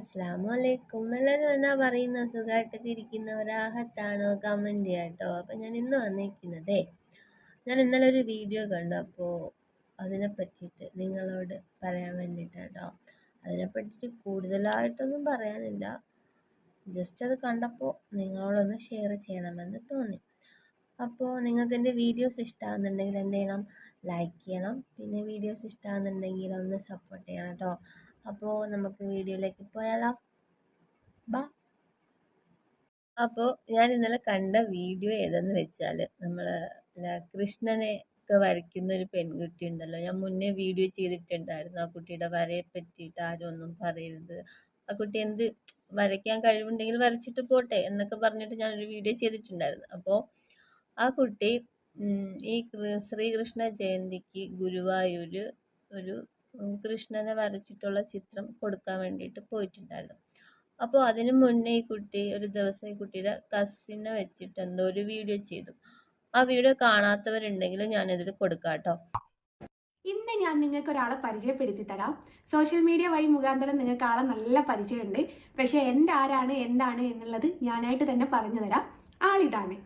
അസ്സലാമു അലൈക്കും എല്ലാവരും എന്നാ പറയുന്ന? സുഖമായിട്ടൊക്കെ ഇരിക്കുന്നവരാഹത്താണോ കമന്റ് ചെയ്യാട്ടോ. അപ്പം ഞാൻ ഇന്ന് വന്നിരിക്കുന്നതേ ഞാൻ ഇന്നലെ ഒരു വീഡിയോ കണ്ടു. അപ്പോൾ അതിനെ പറ്റിയിട്ട് നിങ്ങളോട് പറയാൻ വേണ്ടിയിട്ടാട്ടോ അതിനെ പറ്റിയിട്ട് കൂടുതലായിട്ടൊന്നും പറയാനില്ല. ജസ്റ്റ് അത് കണ്ടപ്പോൾ നിങ്ങളോടൊന്ന് ഷെയർ ചെയ്യണമെന്ന് തോന്നി. അപ്പോൾ നിങ്ങൾക്ക് എന്റെ വീഡിയോസ് ഇഷ്ടമാകുന്നുണ്ടെങ്കിൽ എന്ത് ചെയ്യണം? ലൈക്ക് ചെയ്യണം. പിന്നെ വീഡിയോസ് ഇഷ്ടമാകുന്നുണ്ടെങ്കിൽ ഒന്ന് സപ്പോർട്ട് ചെയ്യണം കേട്ടോ അപ്പോൾ നമുക്ക് വീഡിയോയിലേക്ക് പോയാലോ. ബാ. അപ്പോൾ ഞാൻ ഇന്നലെ കണ്ട വീഡിയോ ഏതെന്ന് വെച്ചാൽ നമ്മൾ കൃഷ്ണനെ ഒക്കെ വരയ്ക്കുന്ന ഒരു പെൺകുട്ടി ഉണ്ടല്ലോ. ഞാൻ മുന്നേ വീഡിയോ ചെയ്തിട്ടുണ്ടായിരുന്നു ആ കുട്ടിയുടെ വരയെ പറ്റിയിട്ട് ആരും ഒന്നും പറയരുത്. ആ കുട്ടി എന്ത് വരയ്ക്കാൻ കഴിവുണ്ടെങ്കിൽ വരച്ചിട്ട് പോട്ടെ എന്നൊക്കെ പറഞ്ഞിട്ട് ഞാനൊരു വീഡിയോ ചെയ്തിട്ടുണ്ടായിരുന്നു. അപ്പോൾ ആ കുട്ടി ഈ ശ്രീകൃഷ്ണ ജയന്തിക്ക് ഗുരുവായൂർ ഒരു കൃഷ്ണനെ വരച്ചിട്ടുള്ള ചിത്രം കൊടുക്കാൻ വേണ്ടിയിട്ട് പോയിട്ടുണ്ടായിരുന്നു. അപ്പോൾ അതിനു മുന്നേ ഈ കുട്ടി ഒരു ദിവസം ഈ കുട്ടിയുടെ കസിനെ വെച്ചിട്ട് എന്തോ ഒരു വീഡിയോ ചെയ്തു. ആ വീഡിയോ കാണാത്തവരുണ്ടെങ്കിൽ ഞാനിതിൽ കൊടുക്കാം കേട്ടോ. ഇന്ന് ഞാൻ നിങ്ങൾക്ക് ഒരാളെ പരിചയപ്പെടുത്തി തരാം. സോഷ്യൽ മീഡിയ വഴി മുഖാന്തരം നിങ്ങൾക്ക് ആളെ നല്ല പരിചയമുണ്ട്. പക്ഷെ എന്റെ ആരാണ് എന്താണ് എന്നുള്ളത് ഞാനായിട്ട് തന്നെ പറഞ്ഞു തരാം. ആളിതാണ്.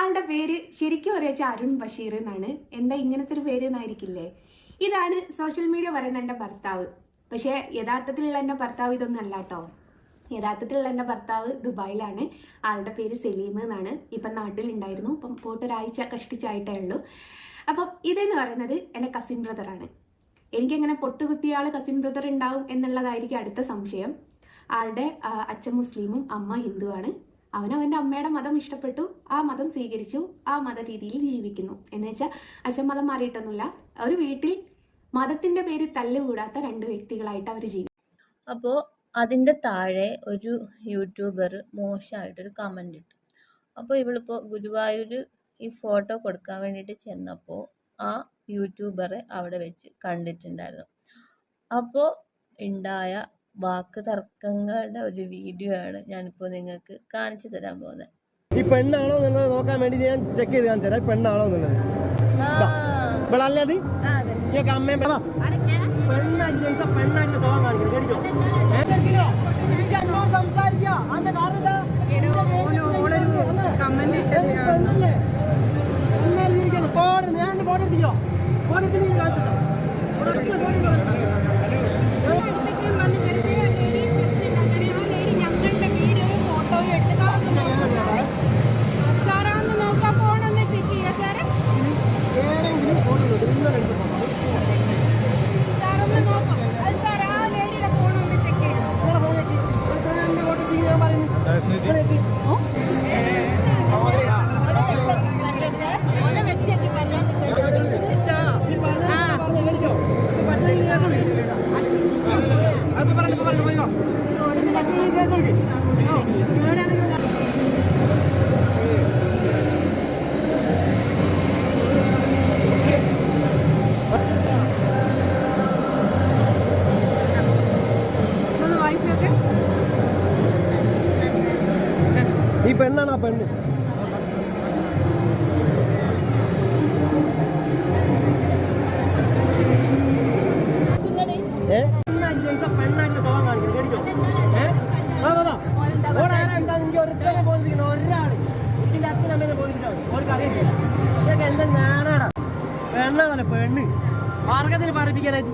ആളുടെ പേര് ശരിക്കും അറിയാച്ച അരുൺ ബഷീർ എന്നാണ്. എന്താ ഇങ്ങനത്തെ ഒരു പേര് എന്നായിരിക്കില്ലേ? ഇതാണ് സോഷ്യൽ മീഡിയ പറയുന്ന എന്റെ ഭർത്താവ്. പക്ഷേ യഥാർത്ഥത്തിലുള്ള എന്റെ ഭർത്താവ് ഇതൊന്നും അല്ല കേട്ടോ യഥാർത്ഥത്തിലുള്ള എന്റെ ഭർത്താവ് ദുബായിലാണ്. ആളുടെ പേര് സലീം എന്നാണ്. ഇപ്പം നാട്ടിലുണ്ടായിരുന്നു. ഇപ്പം പോയിട്ട് ഒരാഴ്ച കഷ്ടിച്ചായിട്ടേ ഉള്ളൂ. അപ്പം ഇതെന്ന് പറയുന്നത് എന്റെ കസിൻ ബ്രദറാണ് എനിക്കെങ്ങനെ പൊട്ടുകുത്തിയ ആൾ കസിൻ ബ്രദർ ഉണ്ടാവും എന്നുള്ളതായിരിക്കും അടുത്ത സംശയം. ആളുടെ അച്ഛൻ മുസ്ലിമും അമ്മ ഹിന്ദുവാണ്. അവൻ അവന്റെ അമ്മയുടെ മതം ഇഷ്ടപ്പെട്ടു ആ മതം സ്വീകരിച്ചു ആ മത രീതിയിൽ ജീവിക്കുന്നു. എന്ന് വെച്ചാൽ അച്ഛൻ മതം മാറിയിട്ടൊന്നുമില്ല. ഒരു വീട്ടിൽ മതത്തിന്റെ പേരിൽ തല്ലുകൂടാത്ത രണ്ട് വ്യക്തികളായിട്ട് അവർ ജീവിക്കും അപ്പോ അതിന്റെ താഴെ ഒരു യൂട്യൂബർ മോശമായിട്ടൊരു കമന്റ് ഇട്ടു. അപ്പോൾ ഇവളിപ്പോൾ ഗുരുവായൂർ ഈ ഫോട്ടോ കൊടുക്കാൻ വേണ്ടിയിട്ട് ചെന്നപ്പോൾ ആ യൂട്യൂബറെ അവിടെ വെച്ച് കണ്ടിട്ടുണ്ടായിരുന്നു. അപ്പോൾ ഉണ്ടായ വാക്ക് തർക്കങ്ങളുടെ ഒരു വീഡിയോ ആണ് ഞാനിപ്പോൾ നിങ്ങൾക്ക് കാണിച്ചു തരാൻ പോകുന്നത് ഈ പെണ്ണാണോ എന്നുള്ളത് നോക്കാൻ വേണ്ടി ഞാൻ ചെക്ക് ചെയ്ത് കാണിച്ചു തരാം. പെണ്ണാണോ എന്നുള്ളത്. ഇവളല്ലേ അത്? ഈ അമ്മയും പെണ്ണാ ചോദിച്ചാൽ പെണ്ണായിട്ട് സ്വഭാവം കാണിക്കണം എന്താ പെണ്ണാണ് ആ പെണ്ണ്? ഒരാൾ അച്ഛനമ്മേനെ ബോധിപ്പിച്ചാൽ ഒരു അറിയത്തില്ല ഇതൊക്കെ എന്താ ഞാനാടാ പെണ്ണാണല്ലേ പെണ്ണ്. മാർഗത്തിന് പറയിപ്പിക്കാനായിട്ട്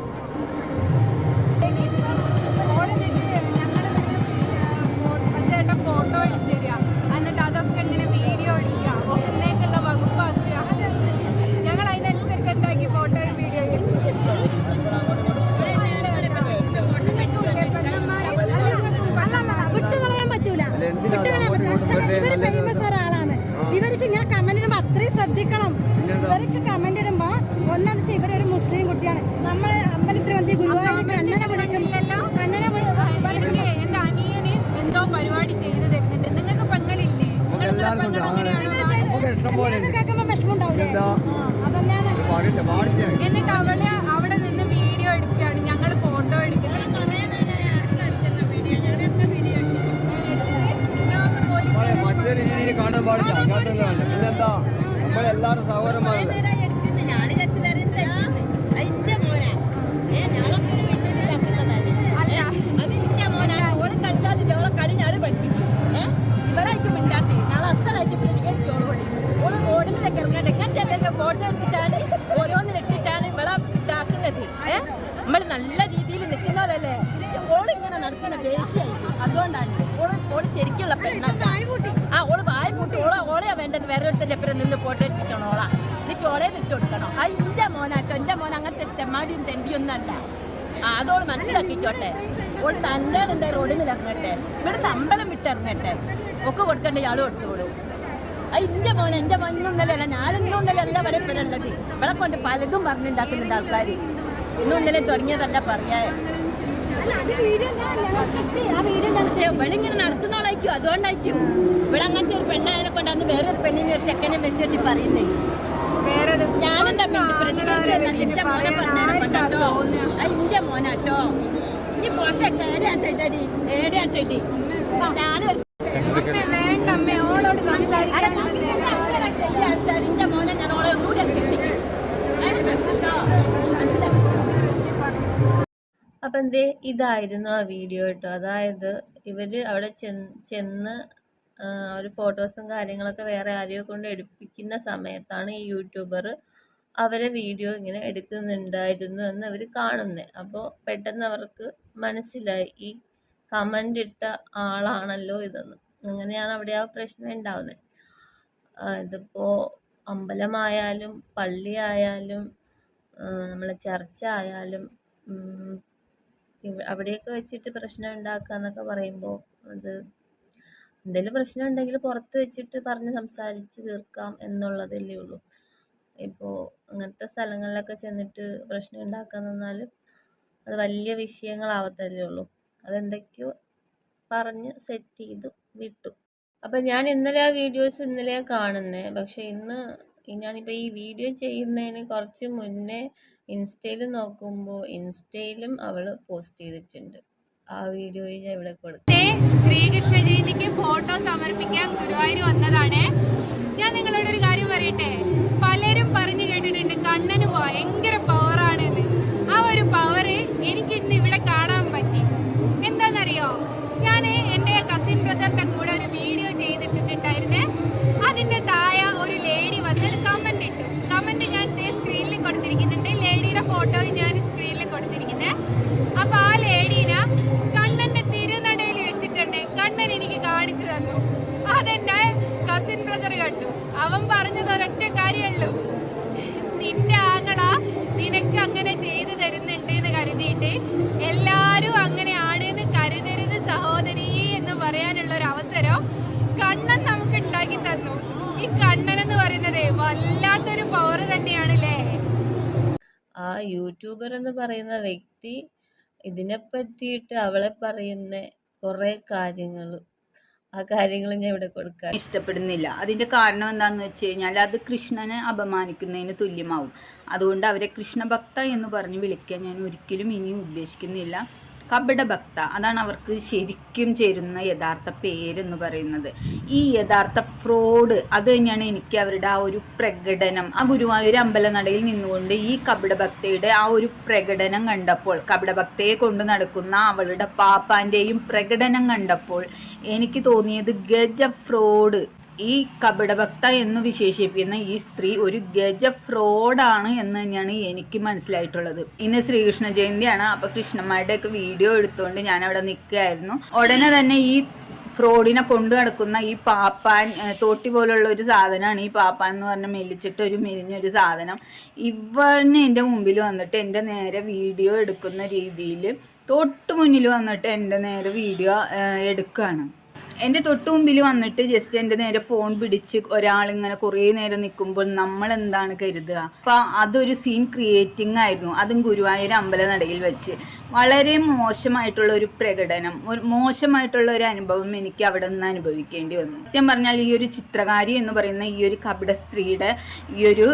എന്നിട്ട് അവൾ അവിടെ നിന്ന് വീഡിയോ എടുക്കുകയാണ്. ഞങ്ങൾ ഫോട്ടോ എടുക്കുന്നത്. മറ്റേ രീതിയിൽ കാണാൻ പാടില്ല. പിന്നെന്താ നമ്മളെല്ലാരും സഹോദരന്മാരല്ലേ? അല്ല. അത് ഇന്ന മോനാ. ഓൾ കളിച്ചാൽ ഓളെ കളി ഞാൻ പഠിപ്പിക്കും. ഏഹ് ഇവിടെ എടുത്തിട്ടാണ് ഓരോന്നിലിട്ടിട്ടാണ് ഇവിടെ ഇതാക്കുന്നത്. ഏ? നമ്മൾ നല്ല രീതിയിൽ നിൽക്കുന്നവരല്ലേ? ഓളിങ്ങനെ നടക്കണ വേശിയായിട്ട് അതുകൊണ്ടാണ് ഓൾ ഓൾ ശരിക്കുള്ള പെണ്ണല്ല. ആ ഓൾ വായ പൂട്ടി. ഓളെ ഓളെയാ വേണ്ടത്. വേറെ ഒരുത്തന്റെ എപ്പോഴും നിന്ന് ഫോട്ടോ എടുപ്പിക്കണം ഓളാ. എനിക്ക് ഓളെ നിട്ട് കൊടുക്കണം. ആ ഇന്റെ മോനാട്ടോ. എന്റെ മോൻ അങ്ങനത്തെ തെമ്മാടിയും തെണ്ടിയൊന്നും അല്ല. ആ അതോൾ മനസ്സിലാക്കിക്കോട്ടെ ഓൾ തന്റെ എന്റെ റോഡിൽ ഇറങ്ങട്ടെ. ഇവിടുന്ന് അമ്പലം വിട്ടിറങ്ങട്ടെ ഒക്കെ കൊടുക്കണ്ട ഇയാൾ കൊടുത്തോളൂ ആ ഇന്റെ മോൻ എന്റെ മഞ്ഞൊന്നല്ല ഞാനൊന്നൊന്നല്ല അല്ല വരെ പേരുള്ളത് ഇവിടെ കൊണ്ട് പലതും പറഞ്ഞുണ്ടാക്കുന്നുണ്ട് ആൾക്കാർ ഇന്നൊന്നലേ തുടങ്ങിയതല്ല പറയാ പക്ഷെ ഇവളിങ്ങനെ നടത്തുന്നോളായിരിക്കും അതുകൊണ്ടായിരിക്കും. ഇവിടെ അങ്ങനത്തെ ഒരു പെണ്ണായതിനെ കൊണ്ട് അന്ന് വേറൊരു പെണ്ണിനെ ഒരു ചെക്കനെ വെച്ചിട്ട് പറയുന്നേ. ഞാനെന്താ പ്രതികരിച്ചെന്നാൽ എന്റെ മോനെ പറഞ്ഞതിനെ കൊണ്ടാട്ടോ എന്റെ മോനാട്ടോ. ഈ പോട്ടെ ഏടിയാ ചെടി ഏടിയാ ചെടി. ഞാൻ അപ്പം എന്തേ ഇതായിരുന്നു ആ വീഡിയോ കേട്ടോ. അതായത് ഇവർ അവിടെ ചെന്ന് അവർ ഫോട്ടോസും കാര്യങ്ങളൊക്കെ വേറെ ആരെയോ കൊണ്ട് എടുപ്പിക്കുന്ന സമയത്താണ് ഈ യൂട്യൂബർ അവരെ വീഡിയോ ഇങ്ങനെ എടുക്കുന്നുണ്ടായിരുന്നു എന്ന് അവർ കാണുന്നത് അപ്പോൾ പെട്ടെന്ന് അവർക്ക് മനസ്സിലായി. ഈ കമന്റ് ഇട്ട ആളാണല്ലോ ഇതെന്ന്. അങ്ങനെയാണ് അവിടെ ആ പ്രശ്നം ഉണ്ടാവുന്നത് ഇതിപ്പോൾ അമ്പലമായാലും പള്ളിയായാലും നമ്മളെ ചർച്ച ആയാലും അവിടെയൊക്കെ വെച്ചിട്ട് പ്രശ്നം ഉണ്ടാക്കുക എന്നൊക്കെ പറയുമ്പോൾ അത് എന്തെങ്കിലും പ്രശ്നം ഉണ്ടെങ്കിൽ പുറത്ത് വെച്ചിട്ട് പറഞ്ഞ് സംസാരിച്ച് തീർക്കാം എന്നുള്ളതല്ലേ ഉള്ളൂ. ഇപ്പോൾ അങ്ങനത്തെ സ്ഥലങ്ങളിലൊക്കെ ചെന്നിട്ട് പ്രശ്നം ഉണ്ടാക്കാൻ നിന്നാൽ അത് വലിയ വിഷയങ്ങളാവത്തല്ലേ ഉള്ളൂ. അതെന്തൊക്കെയോ പറഞ്ഞ് സെറ്റ് ചെയ്തു വിട്ടു. അപ്പം ഞാൻ ഇന്നലെ ആ വീഡിയോസ് ഇന്നലെ കാണുന്നത് പക്ഷെ ഇന്ന് ഞാനിപ്പോ ഈ വീഡിയോ ചെയ്യുന്നതിന് കുറച്ച് മുന്നേ ഇൻസ്റ്റയിൽ നോക്കുമ്പോൾ ഇൻസ്റ്റയിലും അവൾ പോസ്റ്റ് ചെയ്തിട്ടുണ്ട്. ആ വീഡിയോയിൽ ഞാൻ ഇവിടെ കൊടുത്തു ശ്രീകൃഷ്ണ ജയന്തിക്ക് ഫോട്ടോ സമർപ്പിക്കാൻ ഗുരുവായൂർ വന്നതാണ്. ഞാൻ നിങ്ങളോട് ഒരു കാര്യം പറയട്ടെ? പലരും പറഞ്ഞു കേട്ടിട്ടുണ്ട് കണ്ണന് ഭയങ്കര പവറാണെന്ന് ആ ഒരു പവർ എനിക്ക് ഇന്ന് ഇവിടെ കാണാൻ പറ്റി. എന്താണെന്നറിയോ? ഞാൻ എന്റെ കസിൻ ബ്രദറിന്റെ കൂടെ ഒരു വീഡിയോ ചെയ്തിട്ടിട്ടുണ്ടായിരുന്നേ അതിന്റെ താഴെ യൂട്യൂബർ എന്ന് പറയുന്ന വ്യക്തി ഇതിനെ പറ്റിയിട്ട് അവളെ പറയുന്ന കുറേ കാര്യങ്ങൾ ആ കാര്യങ്ങൾ ഞാൻ ഇവിടെ കൊടുക്കാം. ഇഷ്ടപ്പെടുന്നില്ല. അതിന്റെ കാരണം എന്താണെന്ന് വെച്ച് കഴിഞ്ഞാൽ അത് കൃഷ്ണനെ അപമാനിക്കുന്നതിന് തുല്യമാവും. അതുകൊണ്ട് അവരെ കൃഷ്ണഭക്ത എന്ന് പറഞ്ഞ് വിളിക്കാൻ ഞാൻ ഒരിക്കലും ഇനി ഉദ്ദേശിക്കുന്നില്ല. കപടഭക്ത. അതാണ് അവർക്ക് ശരിക്കും ചേരുന്ന യഥാർത്ഥ പേരെന്ന് പറയുന്നത്. ഈ യഥാർത്ഥ ഫ്രോഡ് അത് തന്നെയാണ് എനിക്ക് അവരുടെ ആ ഒരു പ്രകടനം. ആ ഗുരുവായൂർ അമ്പലനടയിൽ നിന്നുകൊണ്ട് ഈ കപടഭക്തയുടെ ആ ഒരു പ്രകടനം കണ്ടപ്പോൾ കപടഭക്തയെ കൊണ്ട് നടക്കുന്ന അവളുടെ പാപ്പാന്റെയും പ്രകടനം കണ്ടപ്പോൾ എനിക്ക് തോന്നിയത് ഗജ ഫ്രോഡ്. ഈ കപടഭക്ത എന്ന് വിശേഷിപ്പിക്കുന്ന ഈ സ്ത്രീ ഒരു ഗജ ഫ്രോഡാണ് എന്ന് തന്നെയാണ് എനിക്ക് മനസ്സിലായിട്ടുള്ളത്. ഇന്ന് ശ്രീകൃഷ്ണ ജയന്തിയാണ്. അപ്പൊ കൃഷ്ണന്മാരുടെ ഒക്കെ വീഡിയോ എടുത്തുകൊണ്ട് ഞാൻ അവിടെ നിൽക്കുകയായിരുന്നു ഉടനെ തന്നെ ഈ ഫ്രോഡിനെ കൊണ്ടു നടക്കുന്ന ഈ പാപ്പാൻ തോട്ടി പോലുള്ള ഒരു സാധനമാണ് ഈ പാപ്പാൻ എന്ന് പറഞ്ഞ മെലിച്ചിട്ട് ഒരു മെലിഞ്ഞൊരു സാധനം. ഇവന് എന്റെ മുമ്പിൽ വന്നിട്ട് എന്റെ നേരെ വീഡിയോ എടുക്കുന്ന രീതിയിൽ തൊട്ട് മുന്നിൽ വന്നിട്ട് എന്റെ നേരെ വീഡിയോ എടുക്കുകയാണ് എന്റെ തൊട്ടു മുമ്പിൽ വന്നിട്ട് ജസ്റ്റ് എന്റെ നേരെ ഫോൺ പിടിച്ച് ഒരാൾ ഇങ്ങനെ കുറേ നേരം നിൽക്കുമ്പോൾ നമ്മൾ എന്താണ് കരുതുക? അപ്പം അതൊരു സീൻ ക്രിയേറ്റിംഗ് ആയിരുന്നു. അതും ഗുരുവായൂർ അമ്പലനടയിൽ വെച്ച്. വളരെ മോശമായിട്ടുള്ള ഒരു പ്രകടനം മോശമായിട്ടുള്ള ഒരു അനുഭവം എനിക്ക് അവിടെ നിന്ന് അനുഭവിക്കേണ്ടി വന്നു. സത്യം പറഞ്ഞാൽ ഈ ഒരു ചിത്രകാരി എന്ന് പറയുന്ന ഈ ഒരു കപട സ്ത്രീയുടെ ഈ ഒരു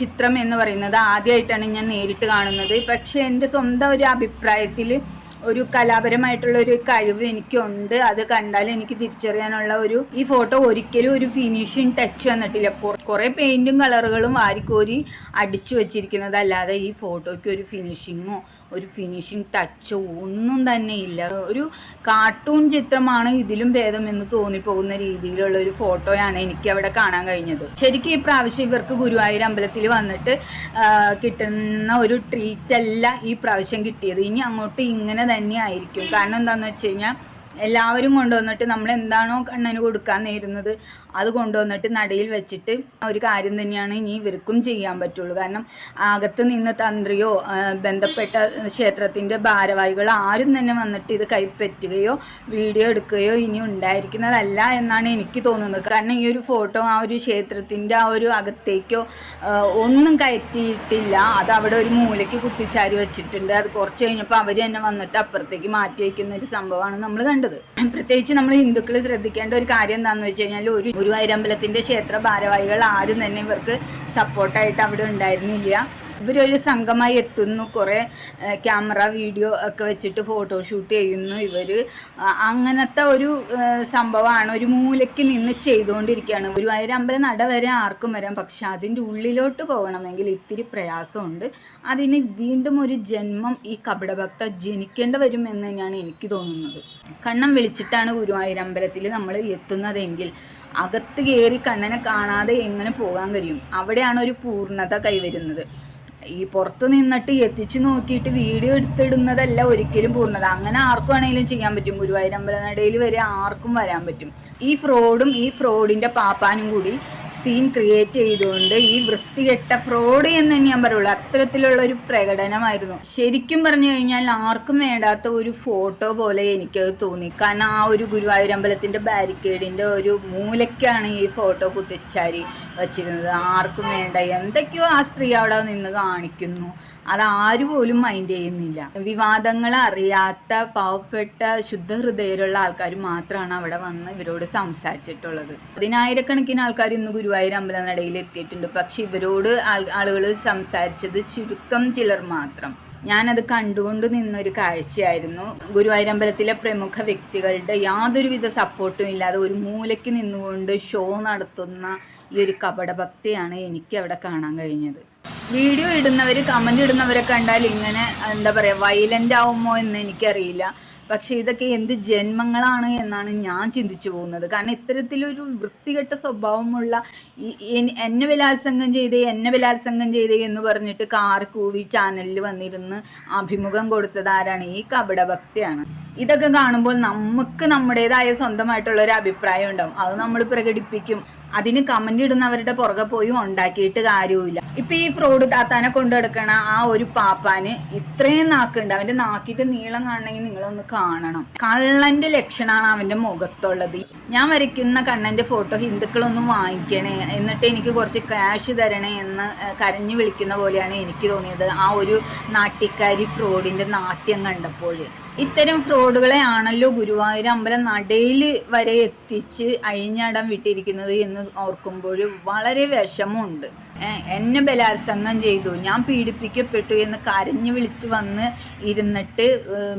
ചിത്രം എന്ന് പറയുന്നത് ആദ്യമായിട്ടാണ് ഞാൻ നേരിട്ട് കാണുന്നത്. പക്ഷേ എന്റെ സ്വന്തം ഒരു അഭിപ്രായത്തിൽ ഒരു കലാപരമായിട്ടുള്ള ഒരു കഴിവ് എനിക്കുണ്ട്. അത് കണ്ടാൽ എനിക്ക് തിരിച്ചറിയാനുള്ള ഒരു ഈ ഫോട്ടോ ഒരിക്കലും ഒരു ഫിനിഷിങ് ടച്ച് വന്നിട്ടില്ല. കുറെ പെയിന്റും കളറുകളും വാരിക്കോരി അടിച്ചു വെച്ചിരിക്കുന്നതല്ലാതെ ഈ ഫോട്ടോയ്ക്ക് ഒരു ഫിനിഷിങ്ങോ ഒരു ഫിനിഷിങ് ടച്ചോ ഒന്നും തന്നെ ഇല്ല. ഒരു കാർട്ടൂൺ ചിത്രമാണ് ഇതിലും ഭേദം എന്ന് തോന്നിപ്പോകുന്ന രീതിയിലുള്ള ഒരു ഫോട്ടോയാണ് എനിക്ക് അവിടെ കാണാൻ കഴിഞ്ഞത്. ശരിക്കും ഈ പ്രാവശ്യം ഇവർക്ക് ഗുരുവായൂർ അമ്പലത്തിൽ വന്നിട്ട് കിട്ടുന്ന ഒരു ട്രീറ്റ് അല്ല ഈ പ്രാവശ്യം കിട്ടിയത്. ഇനി അങ്ങോട്ട് ഇങ്ങനെ തന്നെ ആയിരിക്കും. കാരണം എന്താണെന്ന് വെച്ച് കഴിഞ്ഞാൽ എല്ലാവരും കൊണ്ടുവന്നിട്ട് നമ്മൾ എന്താണോ കണ്ണന് കൊടുക്കാൻ നേരുന്നത് അത് കൊണ്ടുവന്നിട്ട് നടയിൽ വെച്ചിട്ട് ഒരു കാര്യം തന്നെയാണ് ഇനി ഇവർക്കും ചെയ്യാൻ പറ്റുള്ളൂ. കാരണം അകത്ത് നിന്ന് തന്ത്രിയോ ബന്ധപ്പെട്ട ക്ഷേത്രത്തിന്റെ ഭാരവാഹികൾ ആരും തന്നെ വന്നിട്ട് ഇത് കൈപ്പറ്റുകയോ വീഡിയോ എടുക്കുകയോ ഇനി ഉണ്ടായിരിക്കുന്നതല്ല എന്നാണ് എനിക്ക് തോന്നുന്നത്. കാരണം ഈ ഒരു ഫോട്ടോ ആ ഒരു ക്ഷേത്രത്തിന്റെ ആ ഒരു അകത്തേക്കോ ഒന്നും കയറ്റിയിട്ടില്ല. അത് അവിടെ ഒരു മൂലയ്ക്ക് കുത്തിച്ചാരി വെച്ചിട്ടുണ്ട്. അത് കുറച്ച് കഴിഞ്ഞപ്പോൾ അവർ തന്നെ വന്നിട്ട് അപ്പുറത്തേക്ക് മാറ്റി വയ്ക്കുന്ന ഒരു സംഭവമാണ് നമ്മൾ കണ്ടത്. പ്രത്യേകിച്ച് നമ്മൾ ഹിന്ദുക്കൾ ശ്രദ്ധിക്കേണ്ട ഒരു കാര്യം എന്താണെന്ന് വെച്ച് കഴിഞ്ഞാൽ ഒരു ഗുരുവായൂരമ്പലത്തിന്റെ ക്ഷേത്ര ഭാരവാഹികൾ ആരും തന്നെ ഇവർക്ക് സപ്പോർട്ടായിട്ട് അവിടെ ഉണ്ടായിരുന്നില്ല. ഇവരൊരു സംഘമായി എത്തുന്നു. കുറേ ക്യാമറ വീഡിയോ ഒക്കെ വെച്ചിട്ട് ഫോട്ടോഷൂട്ട് ചെയ്യുന്നു ഇവർ അങ്ങനത്തെ ഒരു സംഭവമാണ്. ഒരു മൂലയ്ക്ക് നിന്ന് ചെയ്തുകൊണ്ടിരിക്കുകയാണ്. ഗുരുവായൂർ അമ്പലം നട വരെ ആർക്കും വരാം. പക്ഷെ അതിന്റെ ഉള്ളിലോട്ട് പോകണമെങ്കിൽ ഇത്തിരി പ്രയാസമുണ്ട്. അതിന് വീണ്ടും ഒരു ജന്മം ഈ കപടഭക്ത ജനിക്കേണ്ടി വരും എന്ന് തന്നെയാണ് എനിക്ക് തോന്നുന്നത്. കണ്ണം വിളിച്ചിട്ടാണ് ഗുരുവായൂർ അമ്പലത്തിൽ നമ്മൾ എത്തുന്നതെങ്കിൽ അകത്ത് കയറി കണ്ണനെ കാണാതെ എങ്ങനെ പോകാൻ കഴിയും? അവിടെയാണ് ഒരു പൂർണത കൈവരുന്നത്. ഈ പുറത്ത് നിന്നിട്ട് എത്തിച്ചു നോക്കിയിട്ട് വീഡിയോ എടുത്തിടുന്നതല്ല ഒരിക്കലും പൂർണത അങ്ങനെ ആർക്കും ആണെങ്കിലും ചെയ്യാൻ പറ്റും. ഗുരുവായൂർ അമ്പലനടയിൽ വരെ ആർക്കും വരാൻ പറ്റും. ഈ ഫ്രോഡും ഈ ഫ്രോഡിന്റെ പാപ്പാനും കൂടി സീൻ ക്രിയേറ്റ് ചെയ്തുകൊണ്ട് ഈ വൃത്തികെട്ട ഫ്രോഡ് എന്ന് തന്നെ ഞാൻ പറയുള്ളൂ. അത്തരത്തിലുള്ള ഒരു പ്രകടനമായിരുന്നു. ശരിക്കും പറഞ്ഞു കഴിഞ്ഞാൽ ആർക്കും വേണ്ടാത്ത ഒരു ഫോട്ടോ പോലെ എനിക്കത് തോന്നി. കാരണം ആ ഒരു ഗുരുവായൂരമ്പലത്തിന്റെ ബാരിക്കേഡിന്റെ ഒരു മൂലയ്ക്കാണ് ഈ ഫോട്ടോ കുത്തിച്ചാരി വച്ചിരുന്നത്. ആർക്കും വേണ്ട. എന്തൊക്കെയോ ആ സ്ത്രീ അവിടെ നിന്ന് കാണിക്കുന്നു. അത് ആരും പോലും മൈൻഡ് ചെയ്യുന്നില്ല. വിവാദങ്ങൾ അറിയാത്ത പാവപ്പെട്ട ശുദ്ധഹൃദയരുള്ള ആൾക്കാർ മാത്രമാണ് അവിടെ വന്ന് ഇവരോട് സംസാരിച്ചിട്ടുള്ളത്. പതിനായിരക്കണക്കിന് ആൾക്കാർ ഇന്ന് ഗുരുവായൂർ അമ്പലനടയിൽ എത്തിയിട്ടുണ്ട്. പക്ഷെ ഇവരോട് ആളുകൾ സംസാരിച്ചത് ചുരുക്കം ചിലർ മാത്രം. ഞാനത് കണ്ടുകൊണ്ട് നിന്നൊരു കാഴ്ചയായിരുന്നു. ഗുരുവായൂരമ്പലത്തിലെ പ്രമുഖ വ്യക്തികളുടെ യാതൊരുവിധ സപ്പോർട്ടും ഇല്ലാതെ ഒരു മൂലയ്ക്ക് നിന്നുകൊണ്ട് ഷോ നടത്തുന്ന ഈ ഒരു കപടഭക്തിയാണ് എനിക്ക് അവിടെ കാണാൻ കഴിഞ്ഞത്. വീഡിയോ ഇടുന്നവർ കമന്റ് ഇടുന്നവരെ കണ്ടാൽ ഇങ്ങനെ എന്താ പറയുക വയലന്റ് ആവുമോ എന്ന് എനിക്കറിയില്ല. പക്ഷേ ഇതൊക്കെ എന്ത് ജന്മങ്ങളാണ് എന്നാണ് ഞാൻ ചിന്തിച്ചു പോകുന്നത്. കാരണം ഇത്തരത്തിലൊരു വൃത്തികെട്ട സ്വഭാവമുള്ള എന്നെ ബലാത്സംഗം ചെയ്തേ എന്നെ ബലാത്സംഗം ചെയ്തേ എന്ന് പറഞ്ഞിട്ട് കാർ കൂവി ചാനലിൽ വന്നിരുന്ന് അഭിമുഖം കൊടുത്തത് ആരാണ്? ഈ കപടഭക്തിയാണ് ഇതൊക്കെ കാണുമ്പോൾ നമുക്ക് നമ്മുടേതായ സ്വന്തമായിട്ടുള്ള ഒരു അഭിപ്രായം ഉണ്ടാവും. അത് നമ്മൾ പ്രകടിപ്പിക്കും. അതിന് കമന്റ് ഇടുന്നവരുടെ പുറകെ പോയി ഉണ്ടാക്കിയിട്ട് കാര്യവുമില്ല. ഇപ്പൊ ഈ ഫ്രോഡ് താത്താനെ കൊണ്ടെടുക്കണ ആ ഒരു പാപ്പാന് ഇത്രയും നാക്കുണ്ട്. അവന്റെ നാക്കിന്റെ നീളം കാണണമെങ്കിൽ നിങ്ങളൊന്ന് കാണണം. കള്ളന്റെ ലക്ഷണമാണ് അവന്റെ മുഖത്തുള്ളത്. ഞാൻ വരയ്ക്കുന്ന കണ്ണന്റെ ഫോട്ടോ ഹിന്ദുക്കളൊന്നും വാങ്ങിക്കണേ. എന്നിട്ട് എനിക്ക് കുറച്ച് ക്യാഷ് തരണേ എന്ന് കരഞ്ഞു വിളിക്കുന്ന പോലെയാണ് എനിക്ക് തോന്നിയത് ആ ഒരു നാട്ടിക്കാരി ഫ്രോഡിന്റെ നാട്യം കണ്ടപ്പോൾ. ഇത്തരം ഫ്രോഡുകളെ ആണല്ലോ ഗുരുവായൂർ അമ്പലം നടയിൽ വരെ എത്തിച്ച് അഴിഞ്ഞാടാൻ വിട്ടിരിക്കുന്നത് എന്ന് ഓർക്കുമ്പോൾ വളരെ വിഷമമുണ്ട്. എന്നെ ബലാത്സംഗം ചെയ്തു. ഞാൻ പീഡിപ്പിക്കപ്പെട്ടു എന്ന് കരഞ്ഞു വിളിച്ച് വന്ന് ഇരുന്നിട്ട്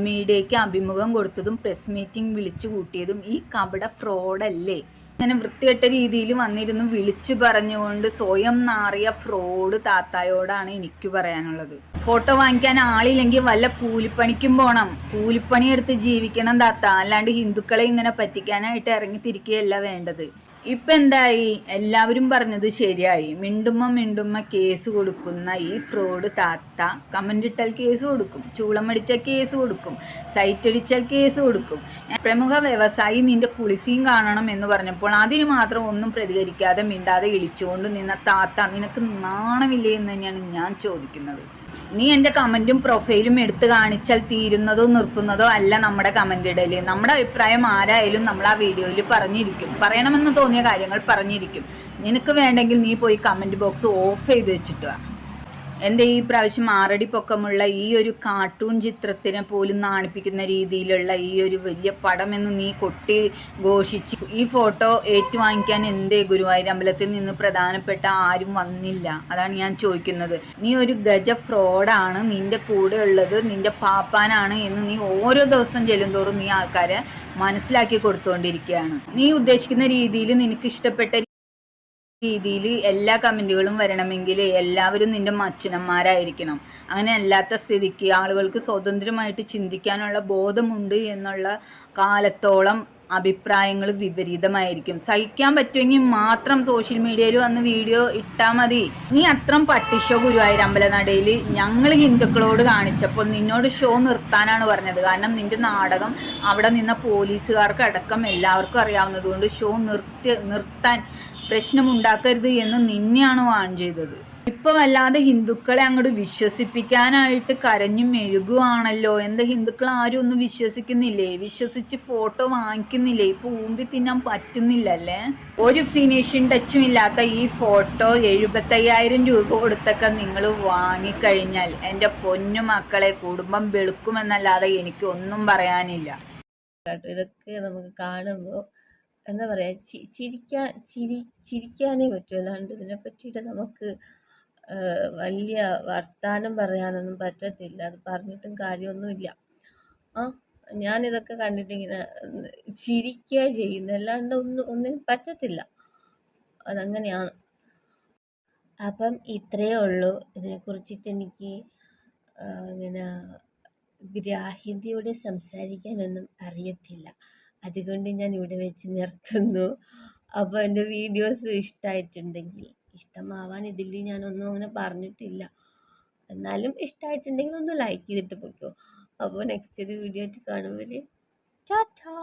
മീഡിയയ്ക്ക് അഭിമുഖം കൊടുത്തതും പ്രസ് മീറ്റിംഗ് വിളിച്ചു കൂട്ടിയതും ഈ കപട ഫ്രോഡല്ലേ? അങ്ങനെ വൃത്തികെട്ട രീതിയിൽ വന്നിരുന്നു വിളിച്ചു പറഞ്ഞുകൊണ്ട് സ്വയം നാറിയ ഫ്രോഡ് താത്തായോടാണ് എനിക്ക് പറയാനുള്ളത്. ഫോട്ടോ വാങ്ങിക്കാൻ ആളില്ലെങ്കിൽ വല്ല കൂലിപ്പണിക്കും പോണം. കൂലിപ്പണി എടുത്ത് ജീവിക്കണം താത്ത. അല്ലാണ്ട് ഹിന്ദുക്കളെ ഇങ്ങനെ പറ്റിക്കാനായിട്ട് ഇറങ്ങി തിരിക്കുകയല്ല വേണ്ടത്. ഇപ്പൊ എന്തായി? എല്ലാവരും പറഞ്ഞത് ശരിയായി. മിണ്ടുമ്മ മിണ്ടുമ്മ കേസ് കൊടുക്കുന്ന ഈ ഫ്രോഡ് താത്ത കമന്റ് ഇട്ടാൽ കേസ് കൊടുക്കും. ചൂളമടിച്ചാൽ കേസ് കൊടുക്കും. സൈറ്റ് അടിച്ചാൽ കേസ് കൊടുക്കും. പ്രമുഖ വ്യവസായി നിന്റെ കുളിസിയും കാണണം എന്ന് പറഞ്ഞപ്പോൾ അതിന് മാത്രം ഒന്നും പ്രതികരിക്കാതെ മിണ്ടാതെ ഇളിച്ചുകൊണ്ട് നിന്ന താത്ത നിനക്ക് നാണമില്ലേ എന്ന് തന്നെയാണ് ഞാൻ ചോദിക്കുന്നത്. നീ എന്റെ കമന്റും പ്രൊഫൈലും എടുത്ത് കാണിച്ചാൽ തീരുന്നതോ നിർത്തുന്നതോ അല്ല നമ്മുടെ കമന്റ് ഇടൽ. നമ്മുടെ അഭിപ്രായം ആരായാലും നമ്മൾ ആ വീഡിയോയിൽ പറഞ്ഞിരിക്കും. പറയണമെന്ന് തോന്നിയ കാര്യങ്ങൾ പറഞ്ഞിരിക്കും. നിനക്ക് വേണ്ടെങ്കിൽ നീ പോയി കമന്റ് ബോക്സ് ഓഫ് ചെയ്ത് വെച്ചിട്ട് എന്റെ ഈ പ്രാവശ്യം ആറടി പൊക്കമുള്ള ഈ ഒരു കാർട്ടൂൺ ചിത്രത്തിനെ പോലും നാണിപ്പിക്കുന്ന രീതിയിലുള്ള ഈ ഒരു വലിയ പടമെന്ന് നീ കൊട്ടി ഘോഷിച്ച്. ഈ ഫോട്ടോ ഏറ്റുവാങ്ങിക്കാൻ എന്തേ ഗുരുവായൂർ അമ്പലത്തിൽ നിന്ന് പ്രധാനപ്പെട്ട ആരും വന്നില്ല. അതാണ് ഞാൻ ചോദിക്കുന്നത്. നീ ഒരു ഗജ ഫ്രോഡാണ് നിന്റെ കൂടെ ഉള്ളത് നിന്റെ പാപ്പാനാണ് എന്ന് നീ ഓരോ ദിവസം ചെല്ലുന്തോറും നീ ആൾക്കാരെ മനസ്സിലാക്കി കൊടുത്തുകൊണ്ടിരിക്കുകയാണ് നീ ഉദ്ദേശിക്കുന്ന രീതിയിൽ നിനക്ക് ഇഷ്ടപ്പെട്ട രീതിയിൽ എല്ലാ കമന്റുകളും വരണമെങ്കിൽ എല്ലാവരും നിന്റെ അച്ഛനന്മാരായിരിക്കണം അങ്ങനെ അല്ലാത്ത സ്ഥിതിക്ക് ആളുകൾക്ക് സ്വതന്ത്രമായിട്ട് ചിന്തിക്കാനുള്ള ബോധമുണ്ട് എന്നുള്ള കാലത്തോളം അഭിപ്രായങ്ങൾ വിപരീതമായിരിക്കും. സഹിക്കാൻ പറ്റുമെങ്കിൽ മാത്രം സോഷ്യൽ മീഡിയയിൽ വന്ന് വീഡിയോ ഇട്ടാൽ മതി. നീ അത്രം പട്ടിഷോ ഗുരുവായൂർ അമ്പലനടയിൽ ഞങ്ങൾ ഹിന്ദുക്കളോട് കാണിച്ചപ്പോൾ നിന്നോട് ഷോ നിർത്താനാണ് പറഞ്ഞത്. കാരണം നിന്റെ നാടകം അവിടെ നിന്ന പോലീസുകാർക്ക് അടക്കം എല്ലാവർക്കും അറിയാവുന്നതുകൊണ്ട് ഷോ നിർത്തി നിർത്താൻ പ്രശ്നമുണ്ടാക്കരുത് എന്ന് നിന്നെയാണ് വാൺ ചെയ്തത്? ഇപ്പൊ വല്ലാതെ ഹിന്ദുക്കളെ അങ്ങോട്ട് വിശ്വസിപ്പിക്കാനായിട്ട് കരഞ്ഞു മെഴുകുവാണല്ലോ. എന്താ ഹിന്ദുക്കൾ ആരും ഒന്നും വിശ്വസിക്കുന്നില്ലേ? വിശ്വസിച്ച് ഫോട്ടോ വാങ്ങിക്കുന്നില്ലേ? ഇപ്പൊ ഊമ്പി തിന്നാൻ പറ്റുന്നില്ലല്ലേ? ഒരു ഫിനിഷിംഗ് ടച്ചും ഇല്ലാത്ത ഈ ഫോട്ടോ എഴുപത്തയ്യായിരം രൂപ കൊടുത്തൊക്കെ നിങ്ങൾ വാങ്ങിക്കഴിഞ്ഞാൽ എന്റെ പൊന്നു മക്കളെ കുടുംബം വെളുക്കുമെന്നല്ലാതെ എനിക്ക് ഒന്നും പറയാനില്ല. ഇതൊക്കെ നമുക്ക് കാണുമ്പോൾ എന്താ പറയുക ചിരിക്കാൻ ചിരി ചിരിക്കാനേ പറ്റൂ. അല്ലാണ്ട് ഇതിനെ പറ്റിയിട്ട് നമുക്ക് വലിയ വർത്താനം പറയാനൊന്നും പറ്റത്തില്ല. അത് പറഞ്ഞിട്ടും കാര്യമൊന്നുമില്ല. ആ ഞാനിതൊക്കെ കണ്ടിട്ടിങ്ങനെ ചിരിക്കുക ചെയ്യുന്നത്. അല്ലാണ്ട് ഒന്നും ഒന്നിനും പറ്റത്തില്ല. അതങ്ങനെയാണ്. അപ്പം ഇത്രയേ ഉള്ളൂ. ഇതിനെക്കുറിച്ചിട്ട് എനിക്ക് ഇങ്ങനെ ഗ്രാഹ്യതയോടെ സംസാരിക്കാനൊന്നും അറിയത്തില്ല. അതുകൊണ്ട് ഞാൻ ഇവിടെ വെച്ച് നിർത്തുന്നു. അപ്പോൾ എന്റെ വീഡിയോസ് ഇഷ്ടമായിട്ടുണ്ടെങ്കിൽ ഇഷ്ടമാവാൻ ഇതിൽ ഞാനൊന്നും അങ്ങനെ പറഞ്ഞിട്ടില്ല. എന്നാലും ഇഷ്ടമായിട്ടുണ്ടെങ്കിൽ ഒന്ന് ലൈക്ക് ചെയ്തിട്ട് പോയിക്കോ. അപ്പോൾ നെക്സ്റ്റ് ഒരു വീഡിയോ ആയിട്ട് കാണുമ്പോൾ ടാറ്റാ.